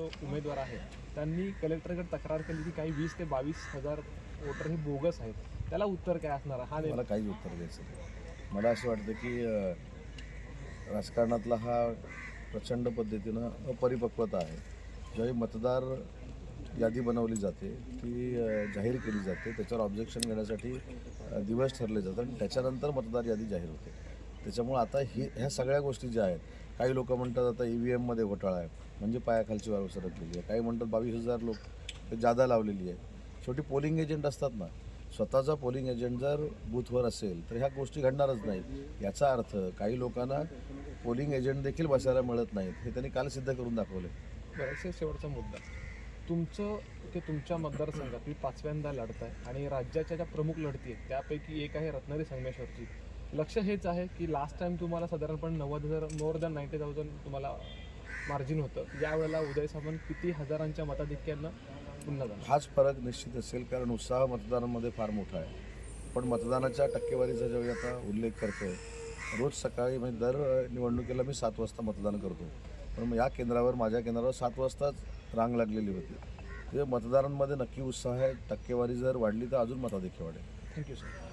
जो उमेदवार आहे त्यांनी कलेक्टरकडे तक्रार केली की काही वीस ते बावीस हजार वोटर हे बोगस आहेत. त्याला उत्तर काय असणार? हा मला काहीच उत्तर द्यायचं नाही. मला असं वाटतं की राजकारणातला हा प्रचंड पद्धतीनं अपरिपक्वता आहे. ज्यावेळी मतदार यादी बनवली जाते ती जाहीर केली जाते त्याच्यावर ऑब्जेक्शन घेण्यासाठी दिवस ठरले जातात आणि त्याच्यानंतर मतदार यादी जाहीर होते. त्याच्यामुळं आता ही ह्या सगळ्या गोष्टी ज्या आहेत काही लोक म्हणतात आता ई व्ही एममध्ये घोटाळा आहे. म्हणजे पायाखालची वाळू सरकलेली आहे. काही म्हणतात बावीस हजार लोक जादा लावलेली आहे. शेवटी पोलिंग एजंट असतात ना. स्वतःचा पोलिंग एजंट जर बूथवर असेल तर ह्या गोष्टी घडणारच नाहीत. याचा अर्थ काही लोकांना पोलिंग एजंट देखील बसायला मिळत नाहीत. हे त्यांनी काल सिद्ध करून दाखवले. बरं, शेवटचा मुद्दा. तुमचं ते तुमच्या मतदारसंघात तुम्ही पाचव्यांदा लढताय आणि राज्याच्या ज्या प्रमुख लढती आहेत त्यापैकी एक आहे रत्नागिरी संगमेश्वरची. लक्ष हेच आहे की लास्ट टाइम तुम्हाला साधारणपणे नव्वद हजार मोर दॅन नाईन्टी थाउजंड तुम्हाला मार्जिन होतं. यावेळेला उदय सामंत किती हजारांच्या मताधिक्यानं पुन्हा झाला. हाच फरक निश्चित असेल कारण उत्साह मतदारांमध्ये फार मोठा आहे. पण मतदानाच्या टक्केवारीचा ज्यावेळी आता उल्लेख करतोय रोज सकाळी म्हणजे दर निवडणुकीला मी सात वाजता मतदान करतो. पण या केंद्रावर माझ्या केंद्रावर सात वाजताच रांग लागलेली होती. म्हणजे मतदारांमध्ये नक्की उत्साह आहे टक्केवारी जर वाढली तर अजून मताधिक्य वाढेल. Thank you sir